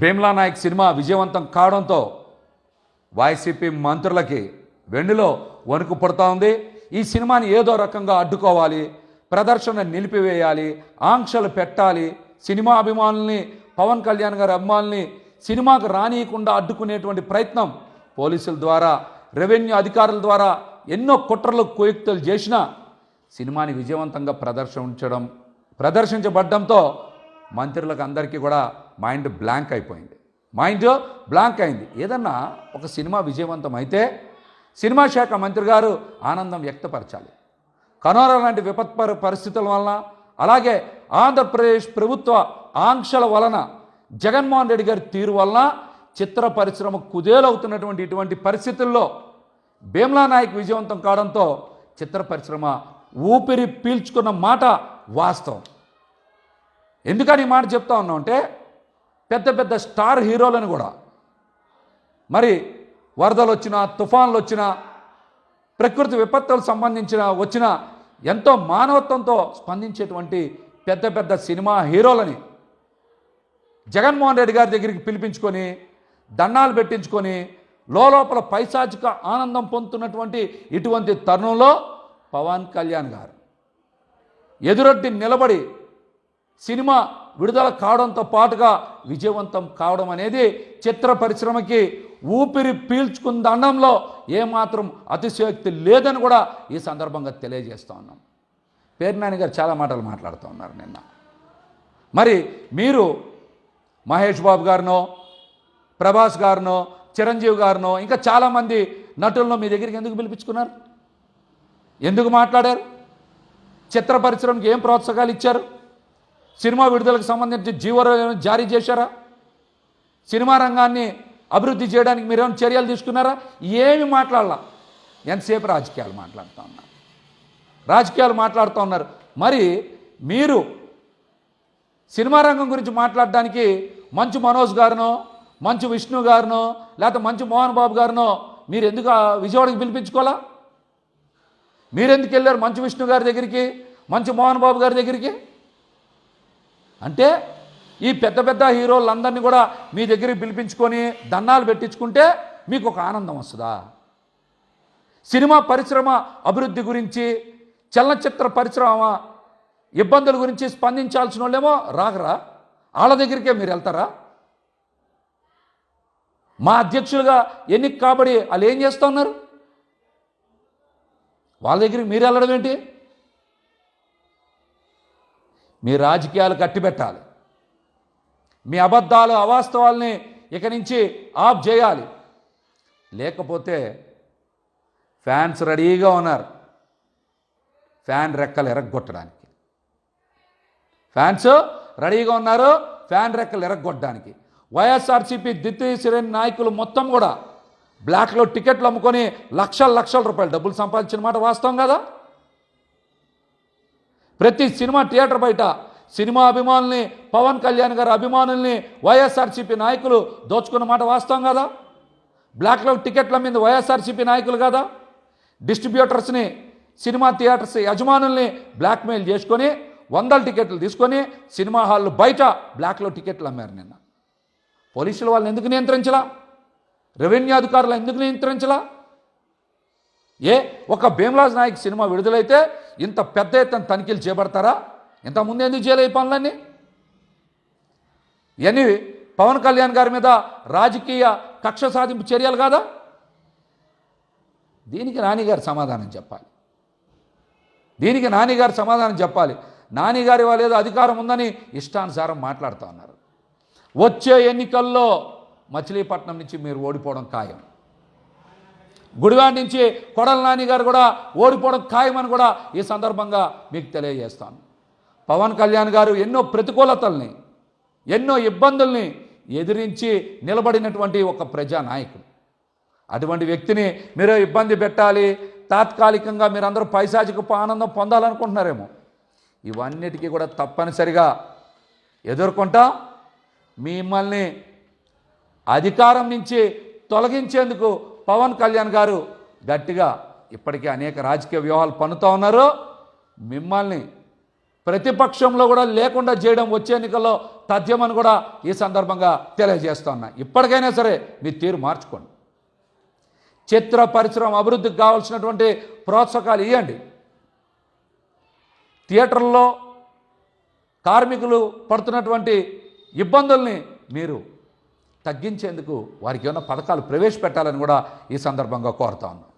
Bheemla Naik cinema విజయవంతం కావడంతో YCP మంత్రులకి వెన్నులో వణుకు పడుతూ ఉంది. ఈ సినిమాని ఏదో రకంగా అడ్డుకోవాలి ప్రదర్శన నిలిపివేయాలి ఆంక్షలు పెట్టాలి సినిమా అభిమానుల్ని పవన్ కళ్యాణ్ గారి అభిమానుల్ని సినిమాకు రానియకుండా అడ్డుకునేటువంటి ప్రయత్నం పోలీసుల ద్వారా రెవెన్యూ అధికారుల ద్వారా ఎన్నో కుట్రలు కుయుక్తులు చేసినా సినిమాని విజయవంతంగా ప్రదర్శించడం ప్రదర్శించబడ్డంతో మంత్రులకు అందరికీ కూడా మైండ్ బ్లాంక్ అయిపోయింది. మైండ్ బ్లాంక్ అయింది. ఏదన్నా ఒక సినిమా విజయవంతం అయితే సినిమా శాఖ మంత్రి గారు ఆనందం వ్యక్తపరచాలి. కనోరా లాంటి విపత్పర పరిస్థితుల వలన అలాగే ఆంధ్రప్రదేశ్ ప్రభుత్వ ఆంక్షల వలన జగన్మోహన్ రెడ్డి గారి తీరు వలన చిత్ర పరిశ్రమ కుదేలవుతున్నటువంటి ఇటువంటి పరిస్థితుల్లో భీమ్లా నాయక్ విజయవంతం కావడంతో చిత్ర పరిశ్రమ ఊపిరి పీల్చుకున్న మాట వాస్తవం. ఎందుకని ఈ మాట చెప్తా ఉన్నాం అంటే పెద్ద పెద్ద స్టార్ హీరోలను కూడా. మరి వరదలు వచ్చినా తుఫాన్లు వచ్చినా ప్రకృతి విపత్తులకు సంబంధించిన వచ్చిన ఎంతో మానవత్వంతో స్పందించేటువంటి పెద్ద పెద్ద సినిమా హీరోలని జగన్మోహన్ రెడ్డి గారి దగ్గరికి పిలిపించుకొని దండాలు పెట్టించుకొని లోపల పైశాచిక ఆనందం పొందుతున్నటువంటి ఇటువంటి తరుణంలో పవన్ కళ్యాణ్ గారు ఎదురొడ్డి నిలబడి సినిమా విడుదల కావడంతో పాటుగా విజయవంతం కావడం అనేది చిత్ర పరిశ్రమకి ఊపిరి పీల్చుకున్న దండంలో ఏమాత్రం అతిశయోక్తి లేదని కూడా ఈ సందర్భంగా తెలియజేస్తూ ఉన్నాం. పేర్నాని గారు చాలా మాటలు మాట్లాడుతూ ఉన్నారు నిన్న. మరి మీరు మహేష్ బాబు గారినో ప్రభాస్ గారినో చిరంజీవి గారినో ఇంకా చాలామంది నటులను మీ దగ్గరికి ఎందుకు పిలిపించుకున్నారు? ఎందుకు మాట్లాడారు? చిత్ర పరిశ్రమకి ఏం ప్రోత్సాహాలు ఇచ్చారు? సినిమా విడుదలకు సంబంధించి జీవో జారీ చేశారా? సినిమా రంగాన్ని అభివృద్ధి చేయడానికి మీరేమైనా చర్యలు తీసుకున్నారా? ఏమి మాట్లాడాల? ఎంతసేపు రాజకీయాలు మాట్లాడుతూ ఉన్నారు. రాజకీయాలు మాట్లాడుతూ ఉన్నారు. మరి మీరు సినిమా రంగం గురించి మాట్లాడడానికి మంచు మనోజ్ గారినో మంచు విష్ణు గారినో లేకపోతే మంచు మోహన్ బాబు గారినో మీరు ఎందుకు విజయవాడకి పిలిపించుకోవాలా? మీరెందుకు వెళ్ళారు మంచు విష్ణు గారి దగ్గరికి మంచు మోహన్ బాబు గారి దగ్గరికి? అంటే ఈ పెద్ద పెద్ద హీరోలందరినీ కూడా మీ దగ్గరికి పిలిపించుకొని దండాలు పెట్టించుకుంటే మీకు ఒక ఆనందం వస్తుందా? సినిమా పరిశ్రమ అభివృద్ధి గురించి చలనచిత్ర పరిశ్రమ ఇబ్బందుల గురించి స్పందించాల్సిన వాళ్ళేమో రాగరా? వాళ్ళ దగ్గరికే మీరు వెళ్తారా? మా అధ్యక్షులుగా ఎన్నిక కాబడి వాళ్ళు ఏం చేస్తూ ఉన్నారు? వాళ్ళ దగ్గరికి మీరు వెళ్ళడం ఏంటి? మీ రాజకీయాలు కట్టిపెట్టాలి. మీ అబద్ధాలు అవాస్తవాల్ని ఇక నుంచి ఆఫ్ చేయాలి. లేకపోతే ఫ్యాన్స్ రెడీగా ఉన్నారు. ఫ్యాన్ రెక్కలు ఎరగొట్టడానికి. ఫ్యాన్స్ రెడీగా ఉన్నారు ఫ్యాన్ రెక్కలు ఎరగొట్టడానికి. వైఎస్ఆర్సీపీ ద్వితీయ శ్రేణి నాయకులు మొత్తం కూడా బ్లాక్లో టికెట్లు అమ్ముకొని లక్షల లక్షల రూపాయలు డబ్బులు సంపాదించిన మాట వాస్తవం కదా? ప్రతి సినిమా థియేటర్ బయట సినిమా అభిమానుల్ని పవన్ కళ్యాణ్ గారి అభిమానుల్ని వైఎస్ఆర్సీపీ నాయకులు దోచుకున్న మాట వాస్తవం కదా? బ్లాక్లో టికెట్ల మీద వైఎస్ఆర్సీపీ నాయకులు కదా? డిస్ట్రిబ్యూటర్స్ని సినిమా థియేటర్స్ యజమానుల్ని బ్లాక్మెయిల్ చేసుకొని వందల టికెట్లు తీసుకొని సినిమా హాళ్ళు బయట బ్లాక్లో టికెట్లు అమ్మారు నిన్న. పోలీసులు వాళ్ళని ఎందుకు నియంత్రించలా? రెవెన్యూ అధికారులు ఎందుకు నియంత్రించలా? ఏ? ఒక భీమరాజ్ నాయక్ సినిమా విడుదలైతే ఇంత పెద్ద ఎత్తున తనిఖీలు చేపడతారా? ఇంతకుముందు ఎందుకు చేయలే ఈ పనులన్నీ? ఇవన్నీ పవన్ కళ్యాణ్ గారి మీద రాజకీయ కక్ష సాధింపు చర్యలు కాదా? దీనికి నానిగారు సమాధానం చెప్పాలి. దీనికి నానిగారు సమాధానం చెప్పాలి. నానిగారి వాళ్ళు ఏదో అధికారం ఉందని ఇష్టానుసారం మాట్లాడుతూ ఉన్నారు. వచ్చే ఎన్నికల్లో మచిలీపట్నం నుంచి మీరు ఓడిపోవడం ఖాయం. గుడివాడ నుంచి కొడల నాని గారు కూడా ఓడిపోవడం ఖాయమని కూడా ఈ సందర్భంగా మీకు తెలియజేస్తాను. పవన్ కళ్యాణ్ గారు ఎన్నో ప్రతికూలతల్ని ఎన్నో ఇబ్బందుల్ని ఎదిరించి నిలబడినటువంటి ఒక ప్రజానాయకుడు. అటువంటి వ్యక్తిని మీరు ఇబ్బంది పెట్టాలి తాత్కాలికంగా మీరందరూ పైశాచిక ఆనందం పొందాలనుకుంటున్నారేమో. ఇవన్నిటికీ కూడా తప్పనిసరిగా ఎదుర్కొంటా మిమ్మల్ని అధికారం నుంచి తొలగించేందుకు పవన్ కళ్యాణ్ గారు గట్టిగా ఇప్పటికే అనేక రాజకీయ వ్యూహాలు పన్నుతూ ఉన్నారు. మిమ్మల్ని ప్రతిపక్షంలో కూడా లేకుండా చేయడం వచ్చే ఎన్నికల్లో తథ్యమని కూడా ఈ సందర్భంగా తెలియజేస్తున్నా ఇప్పటికైనా సరే మీ తీరు మార్చుకోండి. చిత్ర పరిశ్రమ అభివృద్ధికి కావాల్సినటువంటి ప్రోత్సాహకాలు ఇవ్వండి థియేటర్లో కార్మికులు పడుతున్నటువంటి ఇబ్బందుల్ని మీరు తగ్గించేందుకు వారికి ఏమైనా పథకాలు ప్రవేశపెట్టాలని కూడా ఈ సందర్భంగా కోరుతా ఉన్నాం.